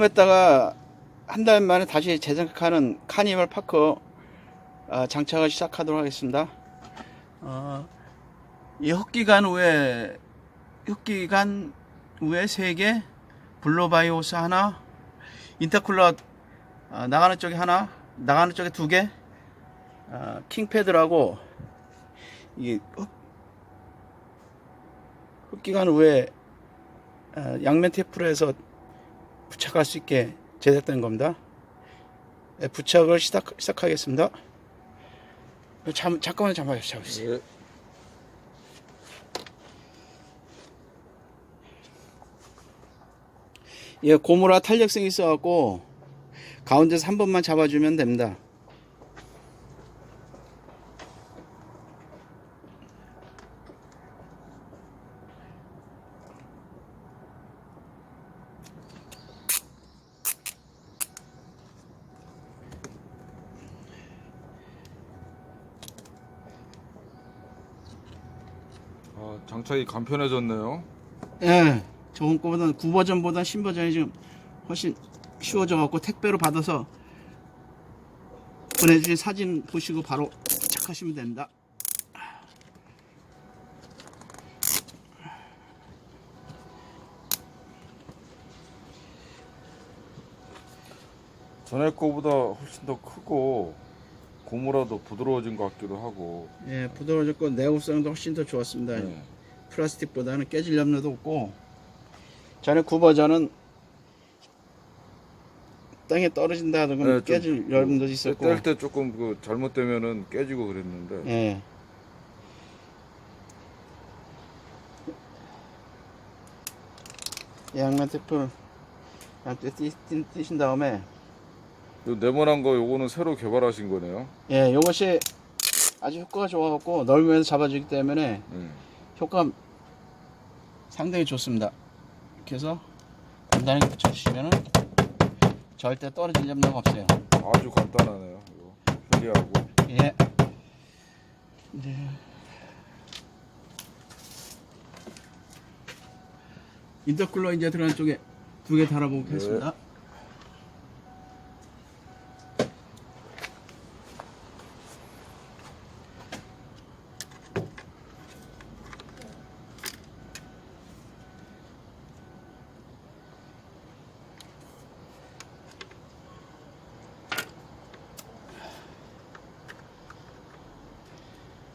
부품했다가 한 달 만에 다시 재생하는 카니발 파크 어, 장착을 시작하도록 하겠습니다. 어, 이 흡기관 위에 흡기관 위에 3개, 블로바이오스 하나, 인터쿨러 어, 나가는 쪽에 하나, 나가는 쪽에 2개, 어, 킹패드라고 흡, 흡기관 위에 어, 양면 테이프로 해서 부착할 수 있게 제작된 겁니다. 네, 부착을 시작, 시작하겠습니다. 잠, 잠깐만 잠깐만 잠깐만. 예. 예, 고무라 탄력성이 있어갖고 가운데서 한 번만 잡아주면 됩니다. 아, 장착이 간편해졌네요. 예, 저번 거보다는 9버전보다 신버전이 지금 훨씬 쉬워져 갖고 택배로 받아서 보내주신 사진 보시고 바로 착하시면 됩니다. 전에 거보다 훨씬 더 크고 고무라도 부드러워진 것 같기도 하고. 예, 부드러워졌고 내구성도 훨씬 더 좋았습니다. 네. 플라스틱보다는 깨질 염려도 없고 전에 9버전은 땅에 떨어진다 하더니 네, 좀 깨질 염려도 있었고 뗄 때 조금 그 잘못되면은 깨지고 그랬는데. 예. 양면 띄- 띄- 띄신 다음에 요 네모난 거 요거는 새로 개발하신 거네요. 예, 요것이 아주 효과가 좋아갖고 넓으면서 잡아주기 때문에 음. 효과 상당히 좋습니다. 그래서 간단하게 붙여주시면은 절대 떨어질 염려가 없어요. 아주 간단하네요. 이거 편리하고. 예. 네. 인터쿨러 이제 들어간 쪽에 두 개 달아보겠습니다.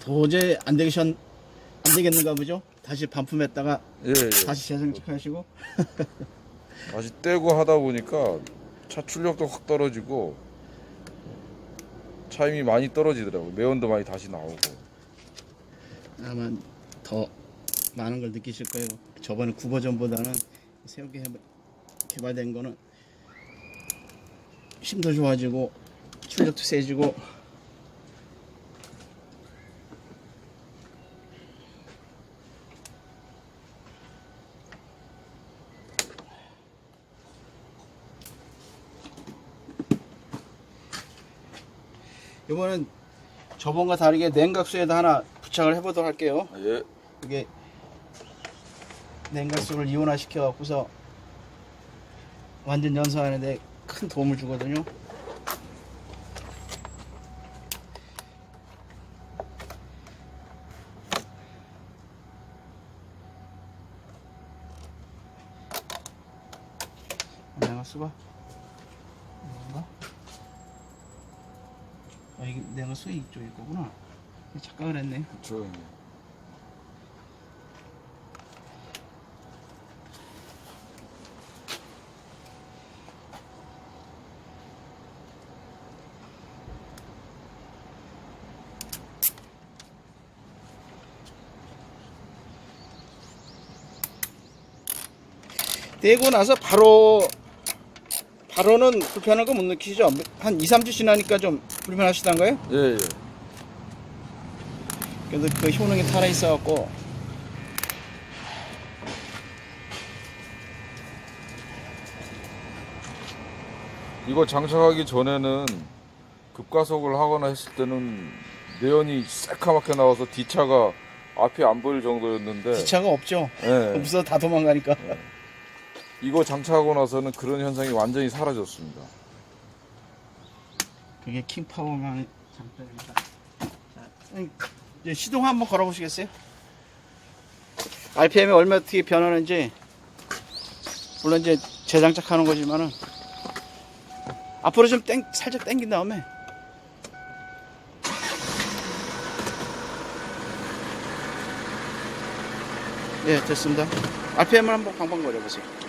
도저히 안 되겠, 안 되겠는가 보죠? 다시 반품했다가 예, 예. 다시 재생하시고 다시 떼고 하다 보니까 차 출력도 확 떨어지고 차임이 많이 떨어지더라고요. 매연도 많이 다시 나오고. 아마 더 많은 걸 느끼실 거예요. 저번에 9버전보다는 새롭게 해- 개발된 거는 힘도 좋아지고 출력도 세지고 이번엔 저번과 다르게 냉각수에다 하나 부착을 해보도록 할게요. 예. 그게 냉각수를 이온화 시켜 갖고서 완전 연소하는데 큰 도움을 주거든요. 냉각수가 뭔가? 아 이게 냉각수 이쪽일 거구나. 착각을 했네. 저 떼고 나서 바로 바로는 불편한 거 못 느끼시죠? 한 2, 3주 지나니까 좀 불편하시던가요? 예, 예. 그래도 그 효능이 살아 있어 갖고 이거 장착하기 전에는 급가속을 하거나 했을 때는 내연이 새카맣게 나와서 뒷차가 앞이 안 보일 정도였는데 기차가 없죠. 예. 없어 다 도망가니까. 이거 장착하고 나서는 그런 현상이 완전히 사라졌습니다. 그게 킹파워만의 장점입니다. 이제 시동 한번 걸어보시겠어요? RPM이 얼마 어떻게 변하는지 물론 이제 재장착하는 거지만은 앞으로 좀 땡, 살짝 당긴 다음에 예 됐습니다. RPM을 한번 방방 거려보세요.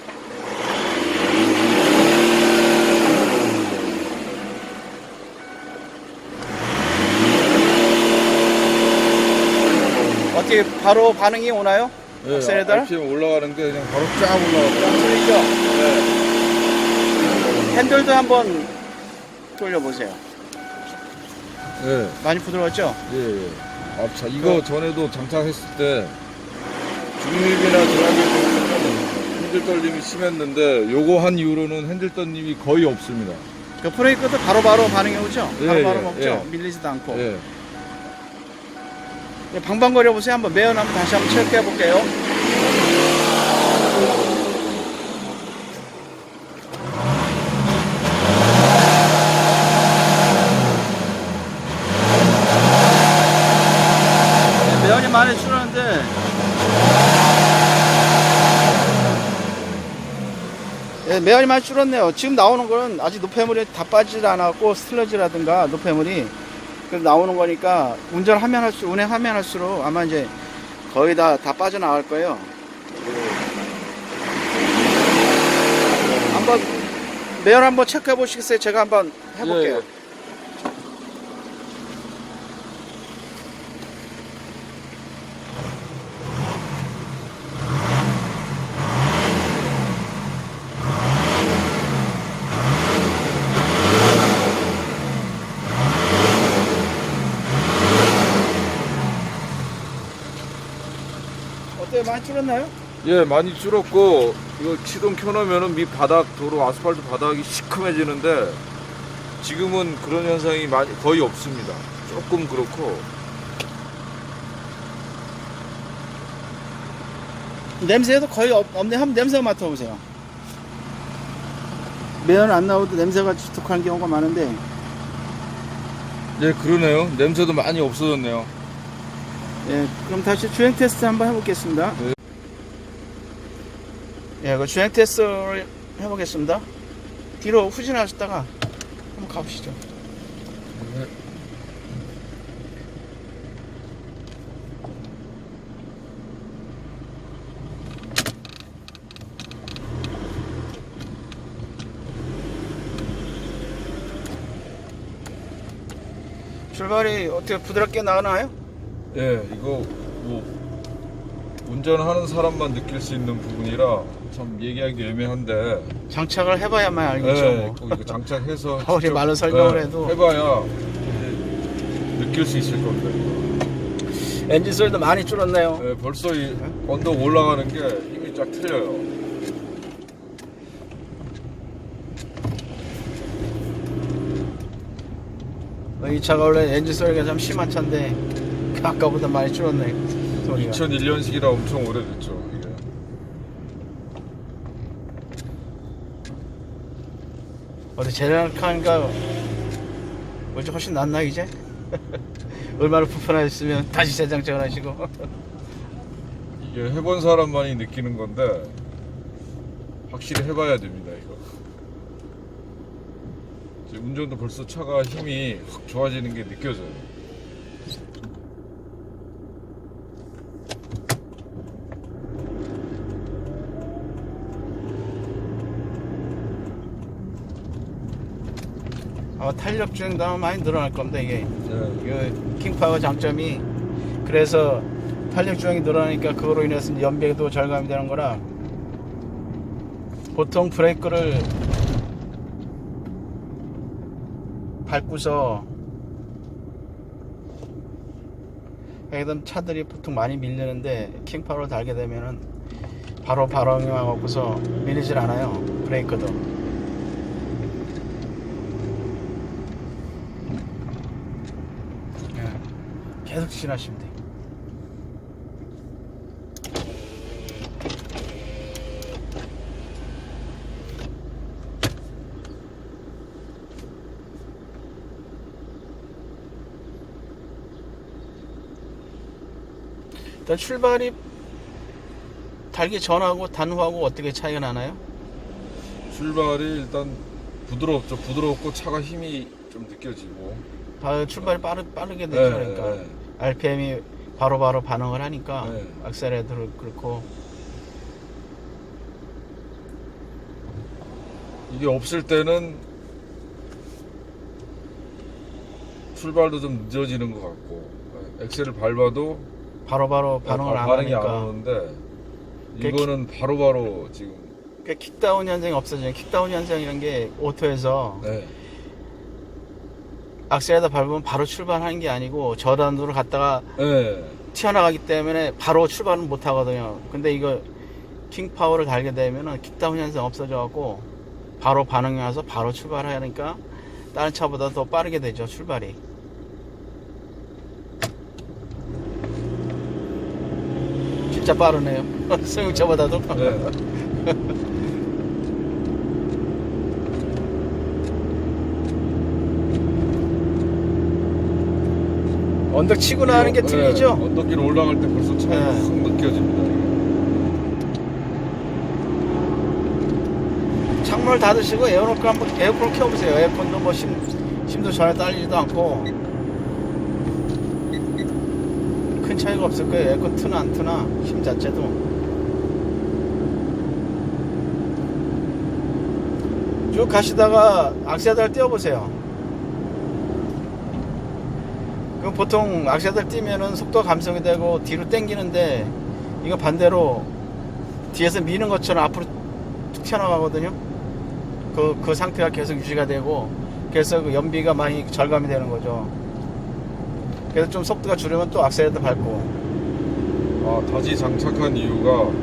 어떻게 바로 반응이 오나요? 네? RPM 올라가는 게 그냥 바로 쫙 올라가요. 소리죠? 핸들도 한번 돌려보세요. 네, 많이 부드러웠죠? 예, 예. 아, 자, 이거 전에도 장착했을 때 중립이나 드라이브 핸들 떨림이 심했는데 요거 한 이후로는 핸들 떨림이 거의 없습니다. 그 브레이크도 바로바로 반응이 오죠? 예, 바로바로 예, 먹죠? 예. 밀리지도 않고. 예. 예, 방방거려 보세요. 한번 매연 한번 다시 한번 체크해 볼게요. 예, 매연이 많이 줄었는데 예, 매연이 많이 줄었네요. 지금 나오는 거는 아직 노폐물이 다 빠지지 않았고 스틀러지라든가 노폐물이 그 나오는 거니까 운전하면 할수 운행하면 할수록 아마 이제 거의 다 다 빠져나갈 거예요. 한번 매연 한번 체크해 보시겠어요? 제가 한번 해볼게요. 예. 많이 줄었나요? 예, 많이 줄었고 이거 시동 켜놓으면은 밑 바닥 도로 아스팔트 바닥이 시큼해지는데 지금은 그런 현상이 많이 거의 없습니다. 조금 그렇고 냄새도 거의 없, 없네. 한번 냄새 맡아보세요. 매연 안 나오도 냄새가 독한 경우가 많은데 예, 그러네요. 냄새도 많이 없어졌네요. 예, 그럼 다시 주행 테스트 한번 해보겠습니다. 네. 예, 그 주행 테스트를 해보겠습니다. 뒤로 후진하셨다가 한번 가보시죠. 출발이 어떻게 부드럽게 나가나요? 예, 이거 뭐 운전하는 사람만 느낄 수 있는 부분이라 참 얘기하기 애매한데 장착을 해봐야만 알겠죠. 예, 뭐. 꼭 이거 장착해서 아무리 직접, 말로 설명을 예, 해도. 해봐야 이제 느낄 수 있을 건데 엔진 소리도 많이 줄었네요. 예, 벌써 이 언덕 올라가는 게 힘이 쫙 틀려요. 어, 이 차가 원래 엔진 소리가 좀 심한 차인데 아까보다 많이 줄었네 소리가. 2001년식이라 엄청 오래됐죠. 이게. 어디 제작하니까 뭐지 훨씬 낫나 이제? 얼마나 불편하셨으면 다시 재장착을 하시고 이게 해본 사람만이 느끼는 건데 확실히 해봐야 됩니다 이거. 이제 운전도 벌써 차가 힘이 확 좋아지는 게 느껴져요. 아마 탄력 주행도 아마 많이 늘어날 겁니다 이게. 네. 이 킹파워 장점이. 그래서 탄력 주행이 늘어나니까 그거로 인해서 연비도 절감이 되는 거라 보통 브레이크를 밟고서 해던 차들이 보통 많이 밀리는데 킹파워를 달게 되면은 바로 발화이 와갖고서 밀리질 않아요 브레이크도 계속 지나시면 돼요. 일단 출발이 달기 전하고 단후하고 어떻게 차이가 나나요? 출발이 일단 부드럽죠. 부드럽고 차가 힘이 좀 느껴지고. 아, 출발이 빠르, 빠르게 네, 느껴지니까. 네, 네, 네. RPM이 바로 바로 반응을 하니까 네. 악셀레도 그렇고 이게 없을 때는 출발도 좀 늦어지는 것 같고 네, 엑셀을 밟아도 바로바로 반응을 바- 안 반응이 안 하니까 오는데 그게 이거는 바로바로 지금 그러니까 킥다운 현상이 없어져요. 킥다운 현상이라는 게 오토에서 네. 악셀에다 밟으면 바로 출발하는 게 아니고 저단으로 갔다가 네. 튀어나가기 때문에 바로 출발은 못 하거든요. 근데 이거 킹 파워를 달게 되면은 킥다운 현상 없어져 갖고 바로 반응이 와서 바로 출발하니까 다른 차보다 더 빠르게 되죠 출발이. 진짜 빠르네요. 승용차보다도. 네. 언덕 치고 나가는 게 네, 틀리죠. 언덕길 올라갈 때 벌써 차이 네. 확 느껴집니다. 창문을 닫으시고 에어컨 한번 에어컨 켜보세요. 에어컨도 뭐 심, 심도 전혀 딸리지도 않고 큰 차이가 없을 거예요. 에어컨 트나 안 트나 힘 자체도 쭉 가시다가 악셀달 띄워보세요. 그럼 보통 악셀달 띄면은 속도 감속이 되고 뒤로 당기는데 이거 반대로 뒤에서 미는 것처럼 앞으로 툭 튀어나가거든요. 그, 그 상태가 계속 유지가 되고, 그래서 그 연비가 많이 절감이 되는 거죠. 그래서 좀 속도가 줄으면 또 악셀레터 밟고. 아, 다시 장착한 이유가 뭐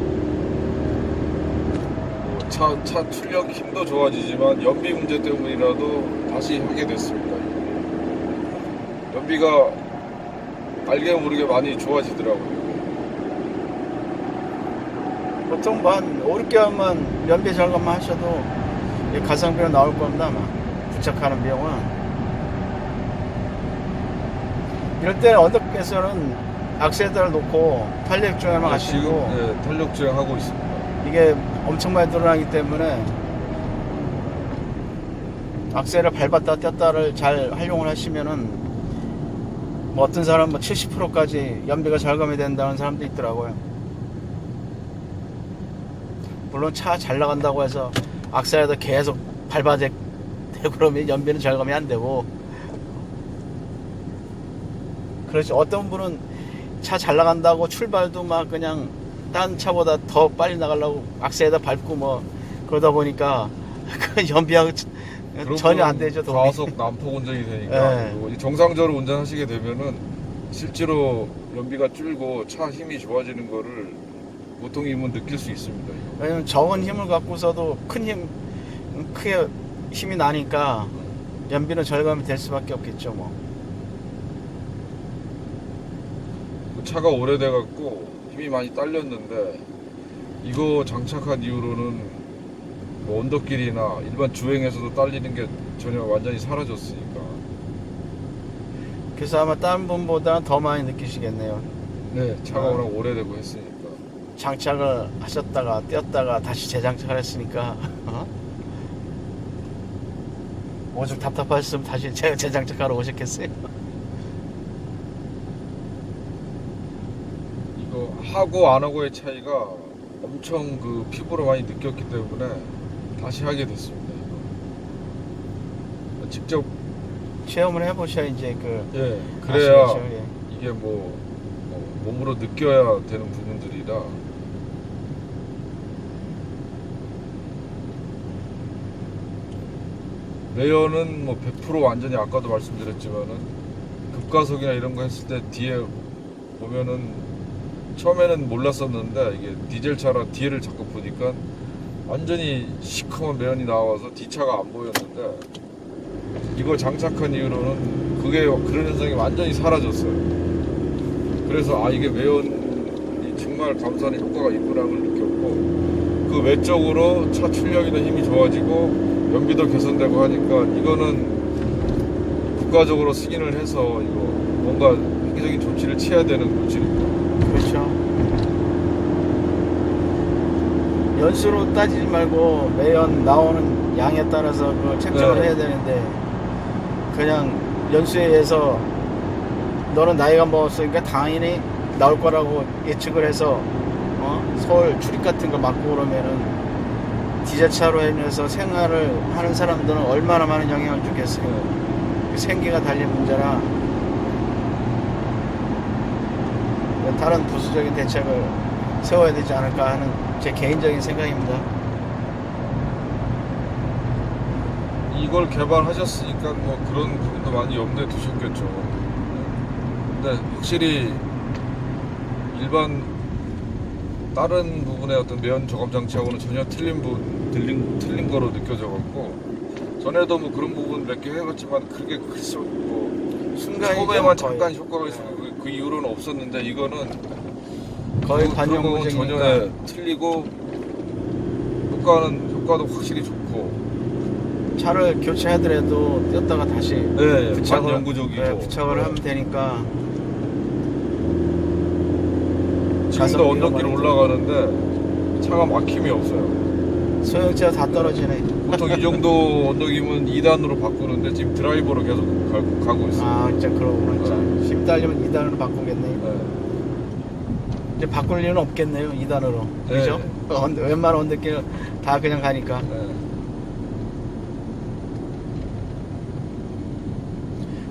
차, 차 출력 힘도 좋아지지만 연비 문제 때문이라도 다시 하게 됐습니다. 연비가 알게 모르게 많이 좋아지더라고요. 보통 뭐한 5, 6개월만 연비 절감만 하셔도 이 가성비로 나올 겁니다, 아마. 부착하는 비용은. 이럴 때 언덕에서는 악셀레터를 놓고 탄력 주행만 아, 지금 하시고, 예, 탄력 주행하고 있습니다. 이게 엄청 많이 늘어나기 때문에 악셀을 밟았다 뗐다를 잘 활용을 하시면은 뭐 어떤 사람 뭐 70%까지 연비가 절감이 된다는 사람도 있더라고요. 물론 차 잘 나간다고 해서 악셀에도 계속 밟아대 그러면 연비는 절감이 안 되고 그렇죠. 어떤 분은 차 잘 나간다고 출발도 막 그냥 딴 차보다 더 빨리 나가려고 악셀에다 밟고 뭐 그러다 보니까 그 연비하고 전혀 안 되죠. 도움이. 과속 난폭 운전이 되니까 네. 그리고 이 정상적으로 운전하시게 되면은 실제로 연비가 줄고 차 힘이 좋아지는 거를 보통 이면 느낄 수 있습니다. 이거. 왜냐면 적은 힘을 갖고서도 큰 힘, 크게 힘이 나니까 연비는 절감이 될 수밖에 없겠죠, 뭐. 그 차가 오래돼 갖고 힘이 많이 딸렸는데 이거 장착한 이후로는 뭐 언덕길이나 일반 주행에서도 딸리는 게 전혀 완전히 사라졌으니까 그래서 아마 다른 분보다는 더 많이 느끼시겠네요. 네 차가 아. 워낙 오래되고 했으니까 장착을 하셨다가 떼었다가 다시 재장착을 했으니까, 어? 오죽 답답하셨으면 다시 재, 재장착하러 오셨겠어요? 이거 하고 안 하고의 차이가 엄청 그 피부로 많이 느꼈기 때문에 다시 하게 됐습니다. 이거. 직접 체험을 해보셔야 이제 그, 예 그래야 아시겠죠, 예. 이게 뭐 어, 몸으로 느껴야 되는 부분들이라 레어는 뭐 100% 완전히 아까도 말씀드렸지만은 급가속이나 이런 거 했을 때 뒤에 보면은 처음에는 몰랐었는데 이게 디젤 차라 뒤를 자꾸 보니까 완전히 시커먼 매연이 나와서 뒷차가 안 보였는데 이거 장착한 이후로는 그게 그런 현상이 완전히 사라졌어요. 그래서 아 이게 매연이 정말 감사한 효과가 있구나를 느꼈고 그 외적으로 차 출력이나 힘이 좋아지고 연비도 개선되고 하니까 이거는 국가적으로 승인을 해서 이거 뭔가 획기적인 조치를 취해야 되는 물질입니다. 그렇죠. 연수로 따지지 말고 매연 나오는 양에 따라서 그 책정을 네. 해야 되는데 그냥 연수에 의해서 너는 나이가 먹었으니까 당연히 나올 거라고 예측을 해서 어? 서울 출입 같은 거 막고 그러면은 디젤차로 인해서 생활을 하는 사람들은 얼마나 많은 영향을 주겠어요. 그 생계가 달린 문제라 다른 부수적인 대책을 세워야 되지 않을까 하는 제 개인적인 생각입니다. 이걸 개발하셨으니까 뭐 그런 부분도 많이 염두에 두셨겠죠. 근데 확실히 일반 다른 부분의 어떤 매연 저감 장치하고는 전혀 틀린 부분, 틀린, 틀린 거로 느껴져 갖고 전에도 뭐 그런 부분 몇 개 해봤지만 그게 글쎄 뭐 거의. 잠깐 효과가 있었고 그, 그 이후로는 없었는데 이거는 거의 그- 그런 거는 전혀 예, 틀리고 효과는 효과도 확실히 좋고 차를 교체하더라도 띄었다가 다시 예, 예, 부착을, 반영구적이고 네, 부착을 하면 되니까 지금도 가성비가 언덕길 많이 올라가는데 차가 막힘이 없어요. 소형차가 다 떨어지네. 보통 이 정도 언덕이면 2단으로 바꾸는데 지금 드라이버로 계속 가, 가고 있어요. 아 진짜 그러구나. 진짜. 힘 딸리면 2단으로 바꾸겠네. 네. 이제 바꿀 일은 없겠네요. 2단으로. 네. 그죠? 언- 웬만한 언덕길 다 그냥 가니까. 네.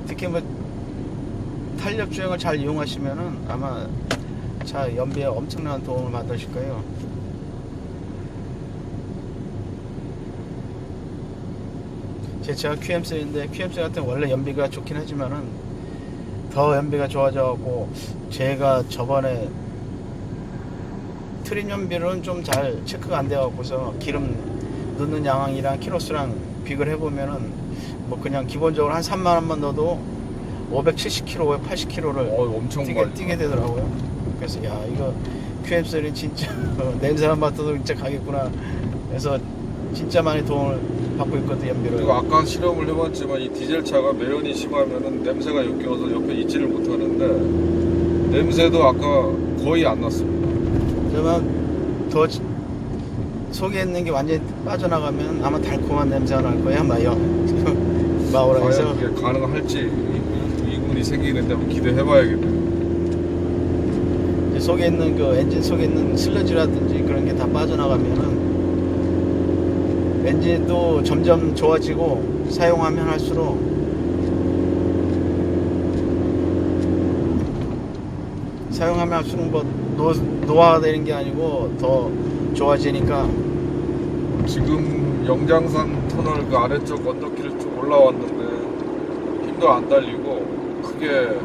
특히 뭐 탄력 주행을 잘 이용하시면은 아마 차 연비에 엄청난 도움을 받으실 거예요. 제 차가 QM3인데 QM3 같은 원래 연비가 좋긴 하지만은 더 연비가 좋아져갖고 제가 저번에 트림 연비로는 좀 잘 체크가 안 돼갖고서 기름 넣는 양이랑 키로수랑 비교를 해보면은 뭐 그냥 기본적으로 한 3만 원만 넣어도 570km, 580km를 어, 엄청 뛰게, 많이 뛰게 되더라고요. 그래서 야 이거 QM3는 진짜 냄새만 맡아도 진짜 가겠구나. 그래서 진짜 많이 도움을 받고 있거든 연비로. 그리고 아까 실험을 해봤지만 이 디젤 차가 매연이 심하면은 냄새가 역겨워서 옆에 있지를 못하는데 냄새도 아까 거의 안 났습니다. 그러면 더 지- 속에 있는 게 완전히 빠져나가면 아마 달콤한 냄새가 날 거야 마요. 마오라에서 과연 그게 가능할지 이- 이군이 생기는데 한번 기대해봐야겠네요. 이제 속에 있는 그 엔진 속에 있는 슬러지라든지 그런 게 다 빠져나가면은 엔진도 점점 좋아지고 사용하면 할수록 사용하면 할수록 뭐 노, 노화되는 게 아니고 더 좋아지니까 지금 영장산 터널 그 아래쪽 언덕길을 쭉 올라왔는데 힘도 안 달리고 크게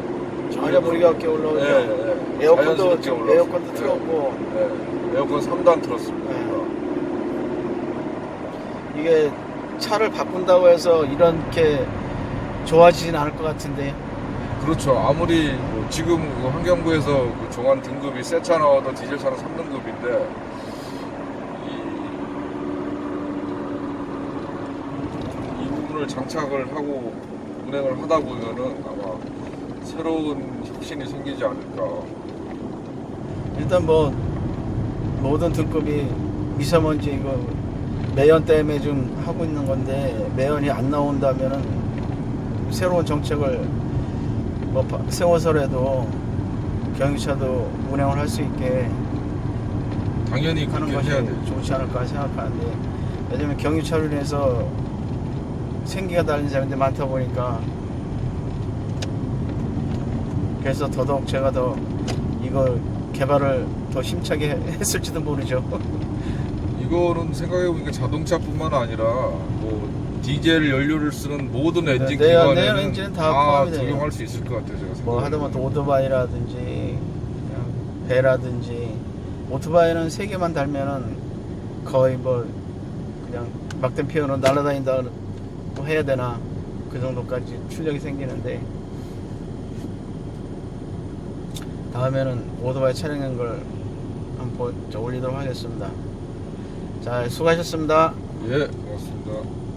전혀 무리가 없게 올라오죠. 예, 예. 에어컨도 지금 올라왔어요. 에어컨도 틀었고 예, 예. 에어컨 3단 틀었습니다. 네. 이게 차를 바꾼다고 해서 이렇게 좋아지진 않을 것 같은데 그렇죠. 아무리 뭐 지금 그 환경부에서 그 종안 등급이 새 차 나와도 디젤 차는 3등급인데 이, 이 부분을 장착을 하고 운행을 하다 보면은 아마 새로운 혁신이 생기지 않을까. 일단 뭐 모든 등급이 미세먼지 이거 매연 때문에 좀 하고 있는 건데 매연이 안 나온다면은 새로운 정책을 뭐 바- 세워서라도 경유차도 운행을 할 수 있게 당연히 하는 것이 해야 되죠. 좋지 않을까 생각하는데 왜냐면 경유차로 인해서 생기가 달린 사람들이 많다 보니까 그래서 더더욱 제가 더 이걸 개발을 더 힘차게 했을지도 모르죠. 이거는 생각해보니까 자동차뿐만 아니라 뭐 디젤 연료를 쓰는 모든 엔진 네, 내연- 기관에는 내연 엔진은 다 포함이 돼요. 적용할 수 있을 것 같아요. 제가 뭐. 하다못해 오토바이라든지 그냥 배라든지 오토바이는 세 개만 달면은 거의 뭐 그냥 막대 피어로 날아다닌다 고 해야 되나 그 정도까지 출력이 생기는데 다음에는 오토바이 촬영한 걸 한번 저 올리도록 하겠습니다. 자 수고하셨습니다. 예, 고맙습니다.